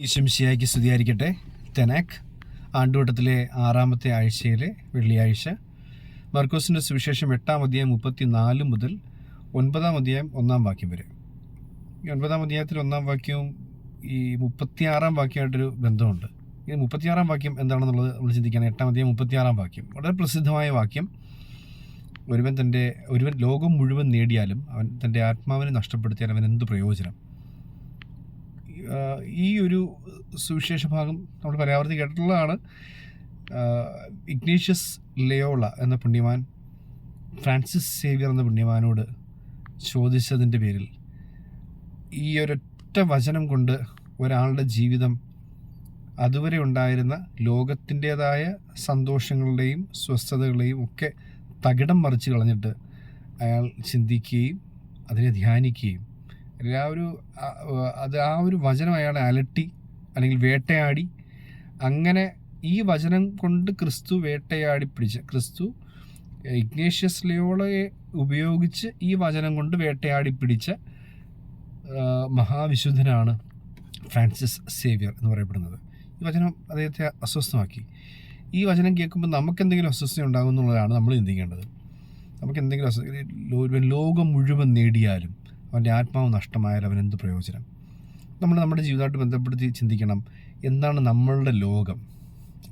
ഈശംശിയായിക്ക് സ്തുതിയായിരിക്കട്ടെ. തെനാക് ആണ്ടുവട്ടത്തിലെ ആറാമത്തെ ആഴ്ചയിലെ വെള്ളിയാഴ്ച. മർക്കോസിന്റെ സുവിശേഷം എട്ടാം അധ്യായം മുപ്പത്തി നാല് മുതൽ ഒൻപതാം അധ്യായം ഒന്നാം വാക്യം വരെ. ഈ ഒൻപതാം അധ്യായത്തിൽ ഒന്നാം വാക്യവും ഈ മുപ്പത്തിയാറാം വാക്യമായിട്ടൊരു ബന്ധമുണ്ട്. ഈ മുപ്പത്തിയാറാം വാക്യം എന്താണെന്നുള്ളത് നമ്മൾ ചിന്തിക്കുകയാണ് എട്ടാം അധ്യായം മുപ്പത്തിയാറാം വാക്യം. വളരെ പ്രസിദ്ധമായ വാക്യം. ഒരുവൻ തന്റെ ഒരുവൻ ലോകം മുഴുവൻ നേടിയാലും അവൻ തന്റെ ആത്മാവിനെ നഷ്ടപ്പെടുത്തിയാൽ അവൻ എന്ത് പ്രയോജനം? ഈ ഒരു സുവിശേഷ ഭാഗം നമ്മൾ പരാവർത്തി കേട്ടിട്ടുള്ളതാണ് ഇഗ്നീഷ്യസ് ലയോള എന്ന പുണ്യമാൻ ഫ്രാൻസിസ് സേവിയർ എന്ന പുണ്യമാനോട് ചോദിച്ചതിന്റെ പേരിൽ ഈ ഒരൊറ്റ വചനം കൊണ്ട് ഒരാളുടെ ജീവിതം അതുവരെ ഉണ്ടായിരുന്ന ലോകത്തിന്റേതായ സന്തോഷങ്ങളുടെയും സ്വസ്ഥതകളെയും ഒക്കെ തകിടം മറിച്ച് കളഞ്ഞിട്ട് അയാൾ ചിന്തിക്കുകയും അതിനെ ധ്യാനിക്കുകയും ആ ഒരു അത് ആ ഒരു വചനം അയാളെ അലട്ടി അല്ലെങ്കിൽ വേട്ടയാടി. അങ്ങനെ ഈ വചനം കൊണ്ട് ക്രിസ്തു വേട്ടയാടി പിടിച്ച. ക്രിസ്തു ഇഗ്നേഷ്യസ് ലിയോളയെ ഉപയോഗിച്ച് ഈ വചനം കൊണ്ട് വേട്ടയാടി പിടിച്ച മഹാവിശുദ്ധനാണ് ഫ്രാൻസിസ് സേവിയർ എന്ന് പറയപ്പെടുന്നത്. ഈ വചനം അദ്ദേഹത്തെ അസ്വസ്ഥമാക്കി. ഈ വചനം കേൾക്കുമ്പോൾ നമുക്ക് എന്തെങ്കിലും അസ്വസ്ഥത എന്നുള്ളതാണ് നമ്മൾ ചിന്തിക്കേണ്ടത്. നമുക്ക് എന്തെങ്കിലും അസ്വസ്ഥ ലോകം മുഴുവൻ നേടിയാലും അവന്റെ ആത്മാവ് നഷ്ടമായാൽ അവൻ എന്ത് പ്രയോജനം? നമ്മൾ നമ്മുടെ ജീവിതമായിട്ട് ബന്ധപ്പെടുത്തി ചിന്തിക്കണം എന്താണ് നമ്മളുടെ ലോകം?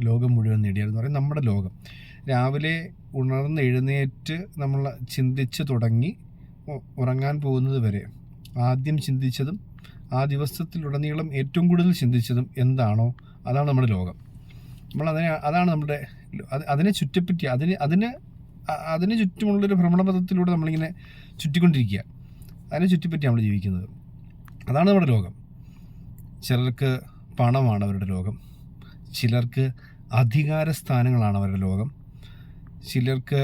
ലോകം മുഴുവൻ നേടിയാൽ എന്ന് പറയും നമ്മുടെ ലോകം. രാവിലെ ഉണർന്ന് എഴുന്നേറ്റ് നമ്മൾ ചിന്തിച്ച് തുടങ്ങി ഉറങ്ങാൻ പോകുന്നത് വരെ ആദ്യം ചിന്തിച്ചതും ആ ദിവസത്തിലുടനീളം ഏറ്റവും കൂടുതൽ ചിന്തിച്ചതും എന്താണോ അതാണ് നമ്മുടെ ലോകം. നമ്മൾ അതിനെ അതാണ് നമ്മുടെ അതിനെ ചുറ്റിപ്പറ്റി അതിന് അതിന് അതിന് ചുറ്റുമുള്ളൊരു ഭ്രമണപഥത്തിലൂടെ നമ്മളിങ്ങനെ ചുറ്റിക്കൊണ്ടിരിക്കുക. അതിനെ ചുറ്റിപ്പറ്റി നമ്മൾ ജീവിക്കുന്നത്. അതാണ് നമ്മുടെ ലോകം ചിലർക്ക് പണമാണ് അവരുടെ ലോകം ചിലർക്ക് അധികാര സ്ഥാനങ്ങളാണ് അവരുടെ ലോകം ചിലർക്ക്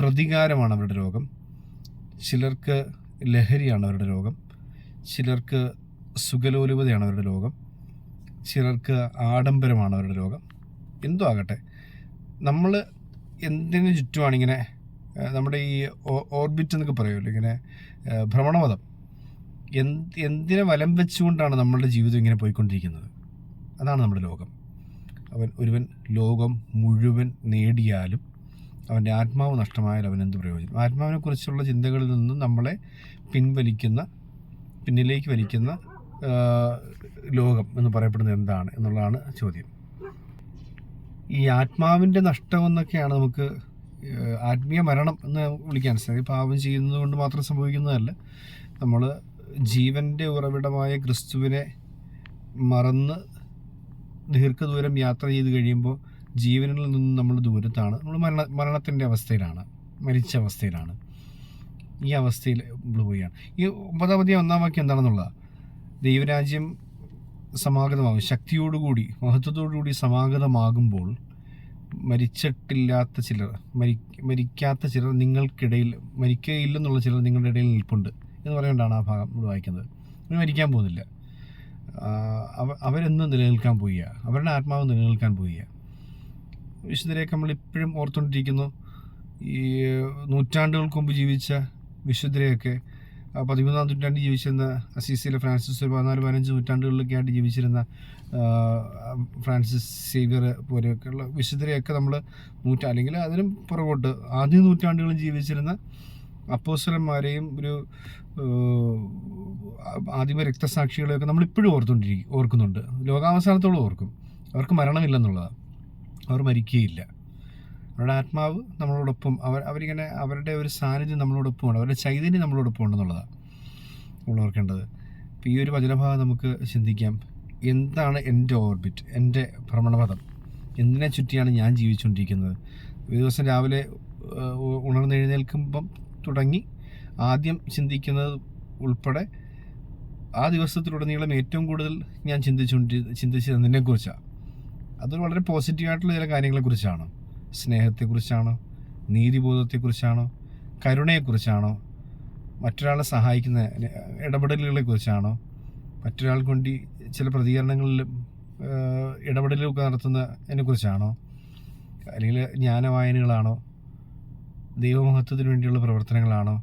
പ്രതികാരമാണ് അവരുടെ ലോകം ചിലർക്ക് ലഹരിയാണ് അവരുടെ ലോകം ചിലർക്ക് സുഖലോലുപതയാണ് അവരുടെ ലോകം ചിലർക്ക് ആഡംബരമാണ് അവരുടെ ലോകം എന്തോ ആകട്ടെ. നമ്മൾ എന്തിനു ചുറ്റുമാണ് ഇങ്ങനെ ഏഹ്, നമ്മുടെ ഈ ഓർബിറ്റ് എന്നൊക്കെ പറയുമല്ലോ ഇങ്ങനെ ഭ്രമണപഥം. എന്ത് എന്തിനെ വലം വെച്ചുകൊണ്ടാണ് നമ്മളുടെ ജീവിതം ഇങ്ങനെ പോയിക്കൊണ്ടിരിക്കുന്നത്? അതാണ് നമ്മുടെ ലോകം. അവൻ ഒരുവൻ ലോകം മുഴുവൻ നേടിയാലും അവന്റെ ആത്മാവ് നഷ്ടമായാൽ അവൻ എന്ത് പ്രയോജനം? ആത്മാവിനെ കുറിച്ചുള്ള ചിന്തകളിൽ നിന്നും നമ്മളെ പിൻവലിക്കുന്ന പിന്നിലേക്ക് വലിക്കുന്ന ലോകം എന്ന് പറയപ്പെടുന്നത് എന്താണ് എന്നുള്ളതാണ് ചോദ്യം. ഈ ആത്മാവിന്റെ നഷ്ടമെന്നൊക്കെയാണ് നമുക്ക് ആത്മീയ മരണം എന്ന് വിളിക്കാൻ സാധിക്കും. പാപം ചെയ്യുന്നത് കൊണ്ട് മാത്രം സംഭവിക്കുന്നതല്ല. നമ്മൾ ജീവന്റെ ഉറവിടമായ ക്രിസ്തുവിനെ മറന്ന് ദീർഘദൂരം യാത്ര ചെയ്ത് കഴിയുമ്പോൾ ജീവനിൽ നിന്നും നമ്മൾ ദൂരത്താണ്. നമ്മൾ മരണ മരണത്തിന്റെ അവസ്ഥയിലാണ്. മരിച്ച അവസ്ഥയിലാണ്. ഈ അവസ്ഥയിൽ പോവുകയാണ്. ഈ ഒമ്പതാം അധ്യായം ഒന്നാം വാക്യം എന്താണെന്നുള്ളത്? ദൈവരാജ്യം സമാഗതമാകും. ശക്തിയോടുകൂടി മഹത്വത്തോടുകൂടി സമാഗതമാകുമ്പോൾ മരിച്ചിട്ടില്ലാത്ത ചിലർ മരി മരിക്കാത്ത ചിലർ നിങ്ങൾക്കിടയിൽ മരിക്കുകയില്ലെന്നുള്ള ചിലർ നിങ്ങളുടെ ഇടയിൽ നിൽപ്പുണ്ട് എന്ന് പറയുകൊണ്ടാണ് ആ ഭാഗം ഇവിടെ വായിക്കുന്നത്. അവർ മരിക്കാൻ പോകുന്നില്ല. അവ അവരെന്ന് നിലനിൽക്കാൻ പോവുക അവരുടെ ആത്മാവ് നിലനിൽക്കാൻ പോവുക വിശുദ്ധരെയൊക്കെ നമ്മൾ ഇപ്പോഴും ഓർത്തുകൊണ്ടിരിക്കുന്നു. ഈ നൂറ്റാണ്ടുകൾക്ക് മുമ്പ് ജീവിച്ച വിശുദ്ധരെയൊക്കെ പതിമൂന്നാം നൂറ്റാണ്ടിൽ ജീവിച്ചിരുന്ന അസീസിയിലെ ഫ്രാൻസിസ് പതിനാല് പതിനഞ്ച് നൂറ്റാണ്ടുകളിലൊക്കെ ആയിട്ട് ജീവിച്ചിരുന്ന ഫ്രാൻസിസ് സേവിയർ പോലെയൊക്കെയുള്ള വിശുദ്ധരെയൊക്കെ നമ്മൾ നൂറ്റാ അല്ലെങ്കിൽ അതിനും പുറകോട്ട് ആദ്യ നൂറ്റാണ്ടുകളിൽ ജീവിച്ചിരുന്ന അപ്പോസ്തലന്മാരെയും ഒരു ആദിമ രക്തസാക്ഷികളെയൊക്കെ നമ്മളിപ്പോഴും ഓർത്തുകൊണ്ടിരിക്കും ഓർക്കുന്നുണ്ട്. ലോകാവസാനത്തോളം ഓർക്കും. അവർക്ക് മരണമില്ലെന്നുള്ളതാണ്. അവർ മരിക്കുകയില്ല. അവരുടെ ആത്മാവ് നമ്മളോടൊപ്പം അവർ അവരിങ്ങനെ അവരുടെ ഒരു സാന്നിധ്യം നമ്മളോടൊപ്പമുണ്ട് അവരുടെ ചൈതന്യം നമ്മളോടൊപ്പം ഉണ്ടെന്നുള്ളതാണ് നമ്മൾ ഓർക്കേണ്ടത്. അപ്പോൾ ഈ ഒരു വചനഭാഗം നമുക്ക് ചിന്തിക്കാം. എന്താണ് എന്റെ ഓർബിറ്റ് എന്റെ ഭ്രമണപഥം? എന്തിനെ ചുറ്റിയാണ് ഞാൻ ജീവിച്ചുകൊണ്ടിരിക്കുന്നത്? ഒരു ദിവസം രാവിലെ ഉണർന്നെഴുന്നേൽക്കുമ്പം തുടങ്ങി ആദ്യം ചിന്തിക്കുന്നത് ഉൾപ്പെടെ ആ ദിവസത്തിലുടനീളം ഏറ്റവും കൂടുതൽ ഞാൻ ചിന്തിച്ചുകൊണ്ടി ചിന്തിച്ചത് എന്തിനെക്കുറിച്ചാണ് അത് വളരെ പോസിറ്റീവായിട്ടുള്ള ചില കാര്യങ്ങളെക്കുറിച്ചാണ്. സ്നേഹത്തെക്കുറിച്ചാണോ? നീതിബോധത്തെക്കുറിച്ചാണോ? കരുണയെക്കുറിച്ചാണോ? മറ്റൊരാളെ സഹായിക്കുന്ന ഇടപെടലുകളെക്കുറിച്ചാണോ? മറ്റൊരാൾക്ക് വേണ്ടി ചില പ്രതികരണങ്ങളിൽ നടത്തുന്നതിനെ കുറിച്ചാണോ അല്ലെങ്കിൽ ജ്ഞാനവായനകളാണോ? ദൈവമഹത്വത്തിന് വേണ്ടിയുള്ള പ്രവർത്തനങ്ങളാണോ?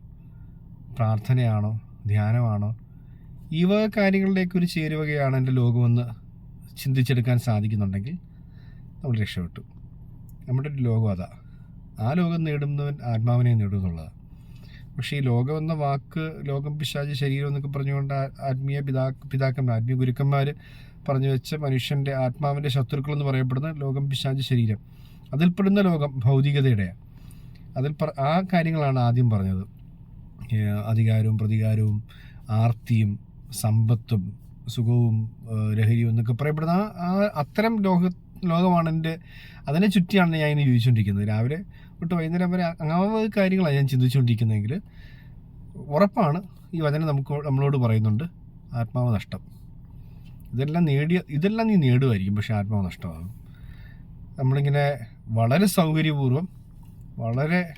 പ്രാർത്ഥനയാണോ? ധ്യാനമാണോ? ഈ വക കാര്യങ്ങളുടെയൊക്കെ ഒരു ചേരുവകയാണ് എന്റെ ലോകമെന്ന് ചിന്തിച്ചെടുക്കാൻ സാധിക്കുന്നുണ്ടെങ്കിൽ നമ്മൾ രക്ഷപ്പെട്ടു. നമ്മുടെ ലോകം അതാ. ആ ലോകം നേടുന്നവൻ ആത്മാവിനെ നേടും എന്നുള്ളതാണ് പക്ഷേ ഈ ലോകം എന്ന വാക്ക് ലോകം പിശാച് ശരീരം എന്നൊക്കെ പറഞ്ഞുകൊണ്ട് ആത്മീയ പിതാ പിതാക്കന്മാർ ആത്മീയ ഗുരുക്കന്മാർ പറഞ്ഞു വെച്ച മനുഷ്യന്റെ ആത്മാവിന്റെ ശത്രുക്കൾ എന്ന് പറയപ്പെടുന്ന ലോകം പിശാച് ശരീരം. അതിൽപ്പെടുന്ന ലോകം ഭൗതികതയുടെയാണ് അതിൽ പറ ആ കാര്യങ്ങളാണ് ആദ്യം പറഞ്ഞത്. അധികാരവും പ്രതികാരവും ആർത്തിയും സമ്പത്തും സുഖവും ലഹരിയും എന്നൊക്കെ പറയപ്പെടുന്ന ആ അത്തരം ലോക ലോകമാണ് എന്റെ. അതിനെ ചുറ്റിയാണ് ഞാൻ ഇങ്ങനെ ജീവിച്ചുകൊണ്ടിരിക്കുന്നത്. രാവിലെ തൊട്ട് വൈകുന്നേരം വരെ അങ്ങനെ കാര്യങ്ങളാണ് ഞാൻ ചിന്തിച്ചുകൊണ്ടിരിക്കുന്നതെങ്കിൽ ഉറപ്പാണ് ഈ വചനം നമുക്ക് നമ്മളോട് പറയുന്നുണ്ട്. ആത്മാവ് നഷ്ടം. ഇതെല്ലാം നേടിയ ഇതെല്ലാം നീ നേടുമായിരിക്കും. പക്ഷേ ആത്മാവ് നഷ്ടമാകും. നമ്മളിങ്ങനെ വളരെ സൗകര്യപൂർവം വളരെ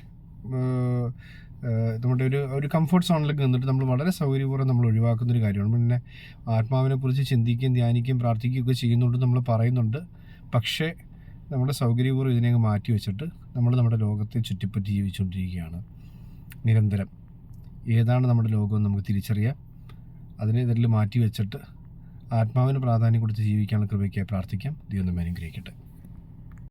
നമ്മുടെ ഒരു ഒരു കംഫർട്ട് സോണിലേക്ക് നിന്നിട്ട് നമ്മൾ വളരെ സൗകര്യപൂർവം നമ്മൾ ഒഴിവാക്കുന്നൊരു കാര്യമാണ്. പിന്നെ ആത്മാവിനെക്കുറിച്ച് ചിന്തിക്കുകയും ധ്യാനിക്കുകയും പ്രാർത്ഥിക്കുകയൊക്കെ ചെയ്യുന്നുണ്ട് നമ്മൾ പറയുന്നുണ്ട്. പക്ഷേ നമ്മുടെ സൗകര്യപൂർവം ഇതിനെ മാറ്റി വെച്ചിട്ട് നമ്മൾ നമ്മുടെ ലോകത്തെ ചുറ്റിപ്പറ്റി ജീവിച്ചുകൊണ്ടിരിക്കുകയാണ്. നിരന്തരം. ഏതാണ് നമ്മുടെ ലോകമെന്ന് നമുക്ക് തിരിച്ചറിയാം. അതിനെ ഇതിൽ മാറ്റി വെച്ചിട്ട് ആത്മാവിന് പ്രാധാന്യം കൊടുത്ത് ജീവിക്കാനുള്ള കൃപയ്ക്കായി പ്രാർത്ഥിക്കാം. ദൈവം നമ്മെ അനുഗ്രഹിക്കട്ടെ.